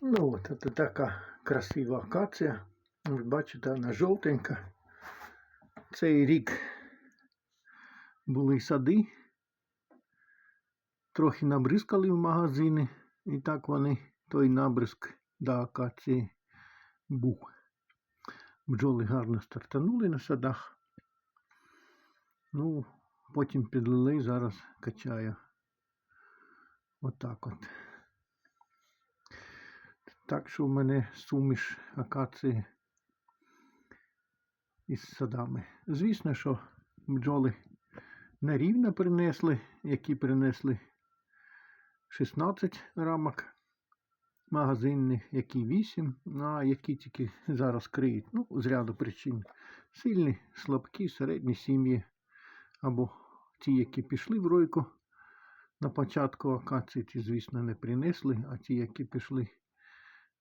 Ну от, це така красива акація. Ви бачите, вона жовтенька. Цей рік були сади. Трохи набризкали в магазини. І так вони той набризк до акації був. Бджоли гарно стартанули на садах. Ну, потім підлили, зараз качаю. Отак от. Так що в мене суміш акації із садами. Звісно, що бджоли не рівно принесли, які принесли 16 рамок магазинних, які 8, а які тільки зараз криють. Ну, з ряду причин. Сильні, слабкі, середні сім'ї. Або ті, які пішли в ройку на початку акації, ті, звісно, не принесли, а ті, які пішли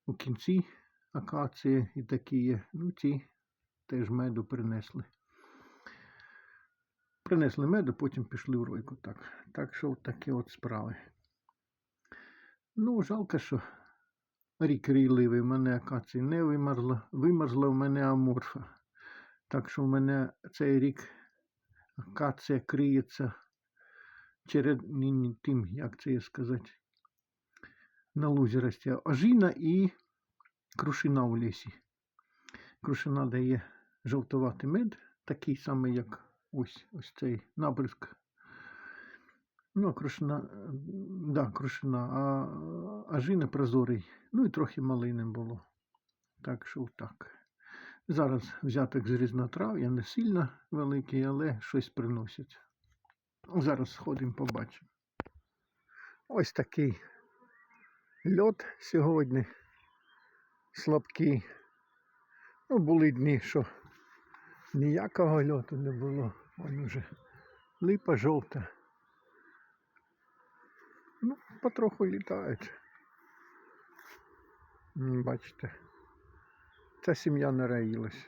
у кінці акації і такі є, ну ті теж меду принесли. Принесли меду, потім пішли в ройку. Так, так що такі от справи. Ну, жалко, що рік рійливий, в мене акації не вимерзла. Вимерзла в мене аморфа. Так що в мене цей рік акація криється через тим, як це сказати, на лузі росте ожина і крушина в лісі. Крушина дає жовтуватий мед, такий самий, як ось ось цей набризк. Ну, крушина, да, крушина, а ожина прозорий. Ну і трохи малини було. Так що так. Зараз взяток з різнотрав'я не сильно великий, але щось приносять. Зараз сходимо, побачимо. Ось такий льот сьогодні слабкий. Ну, були дні, що ніякого льоту не було. Вон уже липа жовта. Ну, потроху літають. Бачите, ця сім'я не.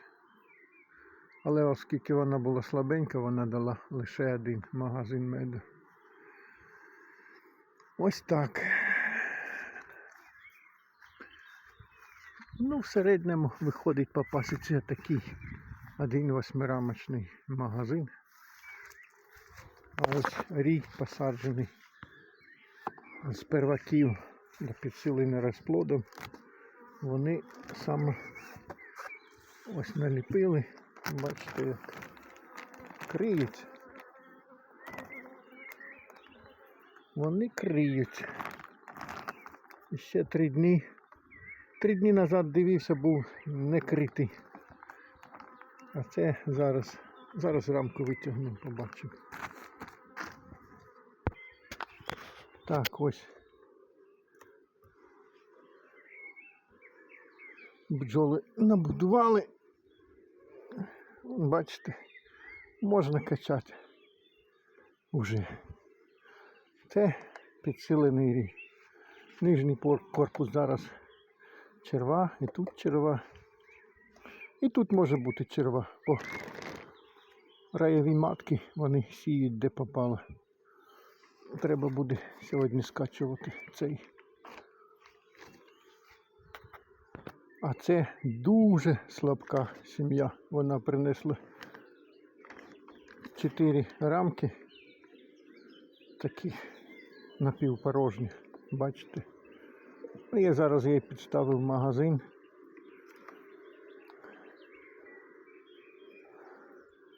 Але оскільки вона була слабенька, вона дала лише один магазин меду. Ось так. Ну, в середньому виходить по пасіці такий один восьмирамочний магазин. А ось рій посаджений з перваків до підсилення розплодом. Вони саме ось наліпили. Бачите, як криють. Вони криють. І ще три дні. Три дні назад дивився, був не критий. А це зараз, зараз рамку витягну, побачимо. Так, ось. Бджоли набудували. Бачите, можна качати уже. Це підсилений рій. Нижній корпус зараз черва, і тут черва. І тут може бути черва. О, раєві матки, вони сіють де попало. Треба буде сьогодні скачувати цей. А це дуже слабка сім'я. Вона принесла чотири рамки таких напівпорожніх. Бачите? Ну, Я зараз її підставив магазин.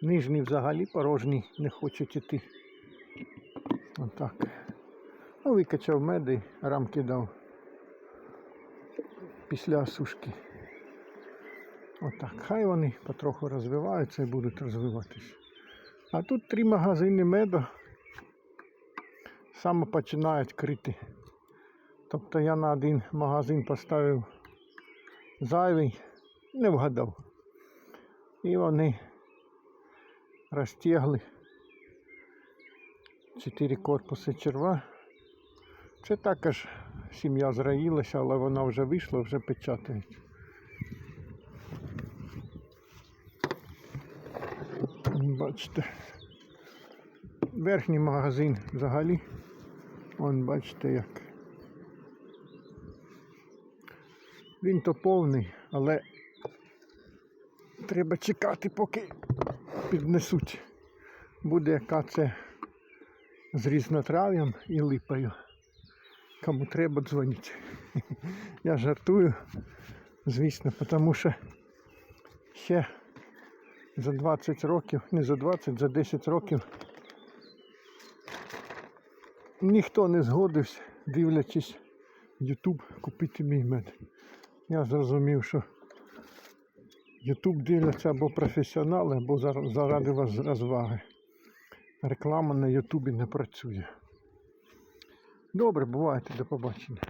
Нижній взагалі порожній не хочуть іти. Отак. Ну, викачав меди, рамки дав після сушки. Отак. Хай вони потроху розвиваються і будуть розвиватися. А тут три магазини меду саме починають крити. Тобто я на один магазин поставив зайвий, не вгадав. І вони розтягли чотири корпуси черва. Це також сім'я зраїлася, але вона вже вийшла, вже печатають. Бачите. Верхній магазин взагалі. Вон бачите як. Він то повний, але треба чекати, поки піднесуть. Буде яка це з різнотрав'ям і липою. Кому треба, дзвоніть. Я жартую, звісно, тому що ще за 20 років, не за 20, за 10 років ніхто не згодився, дивлячись YouTube, купити мій мед. Я зрозумів, що Ютуб дивляться або професіонали, або заради вас розваги. Реклама на Ютубі не працює. Добре, бувайте, до побачення.